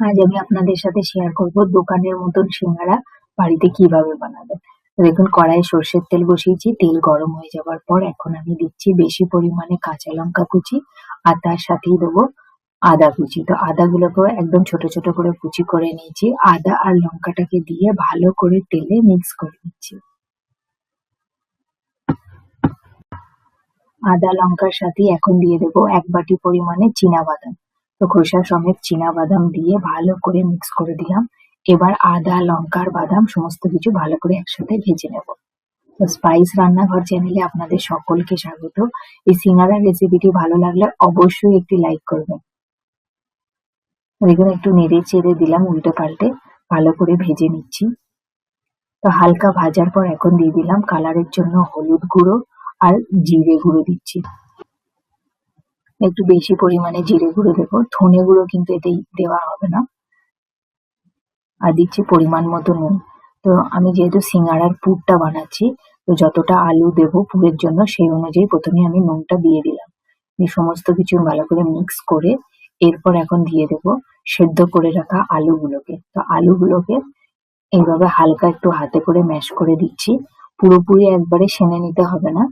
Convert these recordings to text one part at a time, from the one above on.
আজ আমি আপনাদের সাথে শেয়ার করব দোকানের মতন সিঙ্গারা বাড়িতে কীভাবে বানাবেন। দেখুন কড়াই সর্ষের তেল বসিয়েছি, তেল গরম হয়ে যাওয়ার পর এখন আমি দিচ্ছি বেশি পরিমাণে কাঁচা লঙ্কা কুচি আর তার সাথেই দেবো আদা কুচি। তো আদাগুলোকেও একদম ছোট ছোট করে কুচি করে নিয়েছি। আদা আর লঙ্কাটাকে দিয়ে ভালো করে তেলে মিক্স করে নিচ্ছি। আদা, লঙ্কার সাথে এখন দিয়ে দেবো এক বাটি পরিমাণে বাদাম। তো খোসা সমেত বাদাম দিয়ে ভালো করে মিক্স করে দিলাম। এবার আদা, লঙ্কার বাদাম সমস্ত কিছু ভালো করে একসাথে ভেজে নেব। তো স্পাইস রান্নাঘর চ্যানেলে আপনাদের সকলকে স্বাগত। এই সিঙ্গারার রেসিপিটি ভালো লাগলে অবশ্যই একটি লাইক করবেন। দেখুন একটু নেড়ে চেড়ে দিলাম উল্টে পাল্টে। ভালো করে ভেজে নিচ্ছি। তো হালকা ভাজার পর এখন দিয়ে দিলাম কালারের জন্য হলুদ গুঁড়ো আর জিরে গুঁড়ো দিচ্ছি। একটু বেশি পরিমাণে জিরে গুঁড়ো দেবো। ধনে গুঁড়ো কিন্তু এতেই দেওয়া হবে না। আর দিচ্ছি পরিমাণ মতো নুন। তো আমি যেহেতু সিঙ্গারার পুরটা বানাচ্ছি, তো যতটা আলু দেবো পুরের জন্য সেই অনুযায়ী প্রথমে আমি নুনটা দিয়ে দিলাম। সমস্ত কিছু ভালো করে মিক্স করে এরপর এখন দিয়ে দেবো সেদ্ধ করে রাখা আলুগুলোকে। তো আলুগুলোকে এইভাবে হালকা একটু হাতে করে ম্যাশ করে দিচ্ছি। পুরোপুরি একবারে সেনে নিতে হবে না।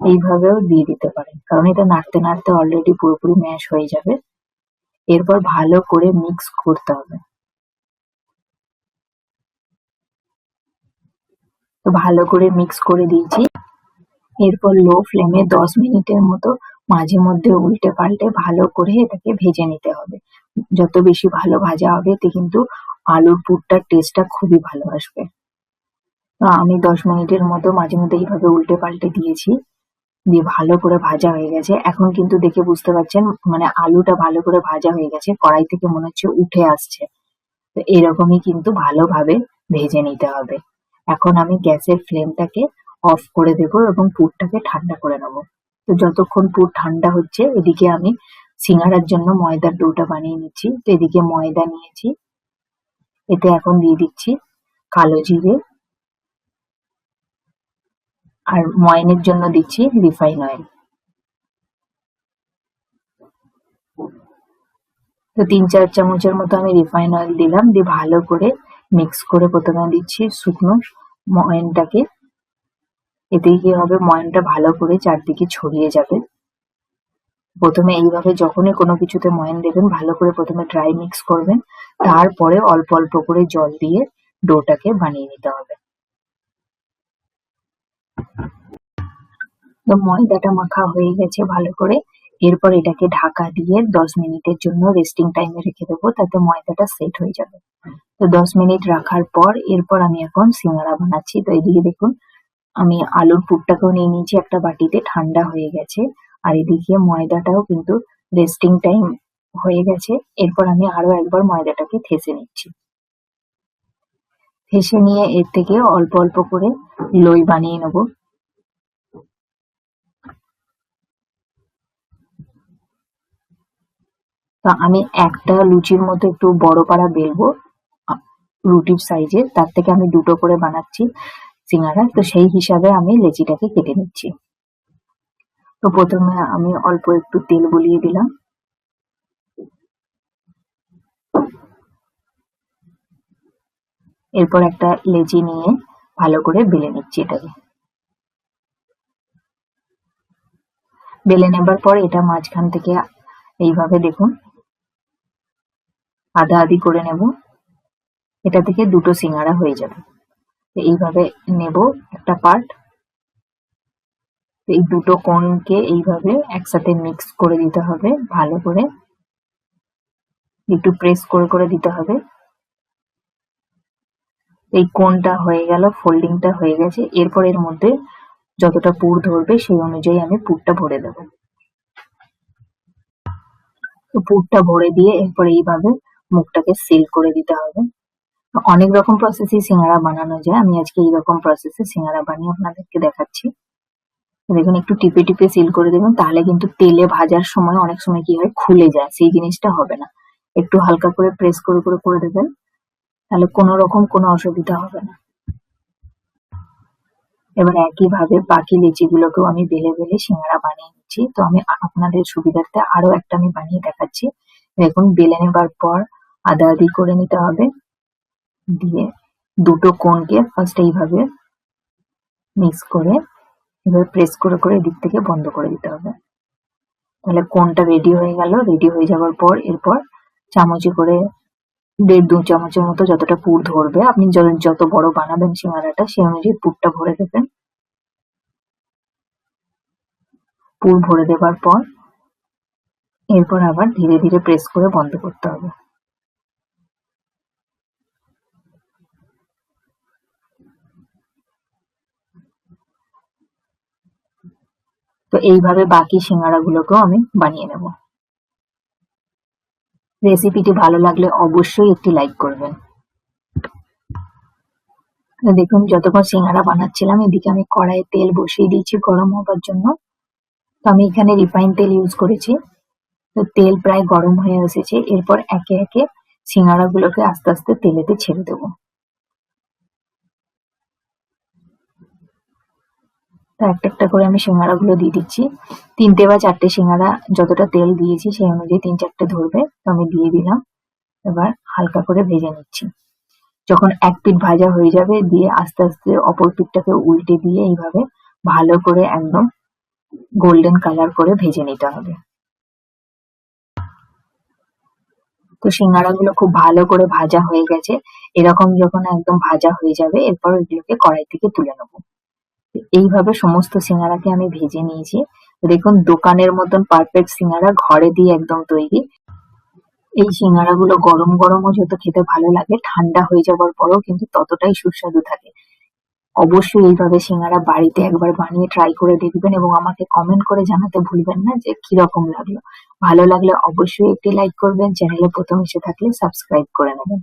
এইভাবেও দিয়ে দিতে পারেন। কারণ এটা নাড়তে নাড়তে অলরেডি পুরোপুরি ম্যাশ হয়ে যাবে। এরপর ভালো করে মিক্স করতে হবে। তো ভালো করে মিক্স করে দিয়েছি। এরপর লো ফ্লেমে দশ মিনিটের মতো মাঝে মধ্যে উল্টে পাল্টে ভালো করে এটাকে ভেজে নিতে হবে। যত বেশি ভালো ভাজা হবে এতে কিন্তু আলুর পুরটার টেস্টটা খুবই ভালো আসবে। আমি দশ মিনিটের মতো মাঝে মধ্যে এইভাবে উল্টে পাল্টে দিয়েছি, দিয়ে ভালো করে ভাজা হয়ে গেছে। এখন কিন্তু দেখে বুঝতে পারছেন মানে আলুটা ভালো করে ভাজা হয়ে গেছে, কড়াই থেকে মনে হচ্ছে উঠে আসছে। তো এরকমই কিন্তু ভালোভাবে ভেজে নিতে হবে। এখন আমি গ্যাসের ফ্লেমটাকে অফ করে দেবো এবং পুরটাকে ঠান্ডা করে নেব। তো যতক্ষণ পুর ঠান্ডা হচ্ছে, এদিকে আমি সিঙ্গারার জন্য ময়দার ডোটা বানিয়ে নিচ্ছি। তো এদিকে ময়দা নিয়েছি। এতে এখন দিয়ে দিচ্ছি কালো জিরে। আর ময়নের জন্য দিচ্ছি রিফাইন অয়েল। তো তিন চার চামচের মতো আমি রিফাইন অয়েল দিলাম। দিয়ে ভালো করে মিক্স করে প্রথমে দিচ্ছি শুকনো ময়নটাকে। এতে কি হবে? ময়নটা ভালো করে চারদিকে ছড়িয়ে যাবে। প্রথমে এইভাবে যখনই কোনো কিছুতে ময়ন দেবেন, ভালো করে প্রথমে ড্রাই মিক্স করবেন, তারপরে অল্প অল্প করে জল দিয়ে ডোটাকে বানিয়ে নিতে হবে। তো ময়দাটা মাখা হয়ে গেছে ভালো করে। এরপর এটাকে ঢাকা দিয়ে দশ মিনিটের জন্য রেস্টিং টাইমে রেখে দেবো, তাতে ময়দাটা সেট হয়ে যাবে। তো দশ মিনিট রাখার পর এরপর আমি এখন সিঙ্গারা বানাচ্ছি। তো এদিকে দেখুন, আমি আলুর পুরটাকেও নিয়ে নিয়েছি, একটা বাটিতে, ঠান্ডা হয়ে গেছে। আর এদিকে ময়দাটাও কিন্তু রেস্টিং টাইম হয়ে গেছে। এরপর আমি আরও একবার ময়দাটাকে থেসে নিচ্ছি। থেসে নিয়ে এর থেকে অল্প অল্প করে লই বানিয়ে নেব। তা আমি একটা লুচির মতো একটু বড় পাড়া বেলবো রুটির সাইজের তার থেকে আমি দুটো করে বানাচ্ছি সিঙ্গারা। তো সেই হিসাবে আমি লেচিটাকে কেটে নিচ্ছি। তো প্রথমে আমি অল্প একটু তেল গলিয়ে দিলাম। এরপর একটা লেচি নিয়ে ভালো করে বেলে নিচ্ছি এটাকে। বেলে নেবার পর এটা মাঝখান থেকে এইভাবে দেখুন, আধা আধি করে নেব। এটা থেকে দুটো সিঙ্গারা হয়ে যাবে। এইভাবে নেব একটা পার্ট এই দুটো কোনকে এইভাবে একসাথে মিক্স করে দিতে হবে, ভালো করে। একটু প্রেস করে করে দিতে হবে। এই কোনটা হয়ে গেল ফোল্ডিংটা হয়ে গেছে। এরপর এর মধ্যে যতটা পুর ধরবে সেই অনুযায়ী আমি পুরটা ভরে দেব। পুরটা ভরে দিয়ে এরপর এইভাবে মুখটাকে সিল করে দিতে হবে। অনেক রকম প্রসেসে সিঙ্গারা বানানো যায়। আমি আজকে এইরকম প্রসেসে সিঙ্গারা বানিয়ে আপনাদেরকে দেখাচ্ছি। দেখুন একটু টিপে টিপে সিল করে দেবেন, তাহলে কিন্তু তেলে ভাজার সময় অনেক সময় কি হয়, খুলে যায়, সেই জিনিসটা হবে না। একটু হালকা করে প্রেস করে করে করে দেবেন, তাহলে কোনো রকম কোনো অসুবিধা হবে না। এবার একইভাবে বাকি লিচিগুলোকেও আমি বেলে বেলে সিঙ্গারা বানিয়ে নিচ্ছি। তো আমি আপনাদের সুবিধার্থে আরও একটা আমি বানিয়ে দেখাচ্ছি। দেখুন, বেলে নেবার পর আদা আদি করে নিতে হবে। দিয়ে দুটো কোনকে ফার্স্ট এইভাবে মিক্স করে এবার প্রেস করে করে এদিক থেকে বন্ধ করে দিতে হবে। তাহলে কোনটা রেডি হয়ে গেল রেডি হয়ে যাওয়ার পর এরপর চামচে করে দেড় দু চামচের মতো যতটা পুর ধরবে, আপনি যত বড় বানাবেন সিঙ্গারাটা, সেই অনুযায়ী পুরটা ভরে দেবেন। পুর ভরে দেবার পর এরপর আবার ধীরে ধীরে প্রেস করে বন্ধ করতে হবে। তো এইভাবে বাকি সিঙ্গারাগুলোকেও আমি বানিয়ে নেব। রেসিপিটি ভালো লাগলে অবশ্যই একটি লাইক করবেন। দেখুন, যতক্ষণ সিঙ্গারা বানাচ্ছিলাম, এদিকে আমি কড়াইয়ে তেল বসিয়ে দিয়েছি গরম হবার জন্য। তো আমি এখানে রিফাইন তেল ইউজ করেছি। তো তেল প্রায় গরম হয়ে এসেছে। এরপর একে একে সিঙ্গারাগুলোকে আস্তে আস্তে তেলেতে ছেড়ে দেবো। একটা একটা করে আমি সিঙ্গারা গুলো দিয়ে দিচ্ছি। তিনটে বা চারটে সিঙ্গারা যতটা তেল দিয়েছি সেই অনুযায়ী তিন চারটে ধরবে, তো আমি দিয়ে দিলাম। এবার হালকা করে ভেজে নিচ্ছি। যখন এক পিঠ ভাজা হয়ে যাবে, দিয়ে আস্তে আস্তে অপর পিঠটাকে উল্টে দিয়ে এইভাবে ভালো করে একদম গোল্ডেন কালার করে ভেজে নিতে হবে। তো সিঙ্গারা গুলো খুব ভালো করে ভাজা হয়ে গেছে। এরকম যখন একদম ভাজা হয়ে যাবে, এরপর এগুলোকে কড়াই থেকে তুলে নেব। এইভাবে সমস্ত সিঙ্গারাকে আমি ভেজে নিয়েছি। দেখুন, দোকানের মতন পারফেক্ট সিঙ্গারা ঘরে দিয়ে একদম তৈরি। এই সিঙ্গারাগুলো গরম গরমও যত খেতে ভালো লাগে, ঠান্ডা হয়ে যাবার পরেও কিন্তু ততটাই সুস্বাদু থাকে। অবশ্যই এইভাবে সিঙ্গারা বাড়িতে একবার বানিয়ে ট্রাই করে দেখবেন এবং আমাকে কমেন্ট করে জানাতে ভুলবেন না যে কীরকম লাগল। ভালো লাগলে অবশ্যই একটি লাইক করবেন চ্যানেলে প্রথম এসে থাকলে সাবস্ক্রাইব করে নেবেন।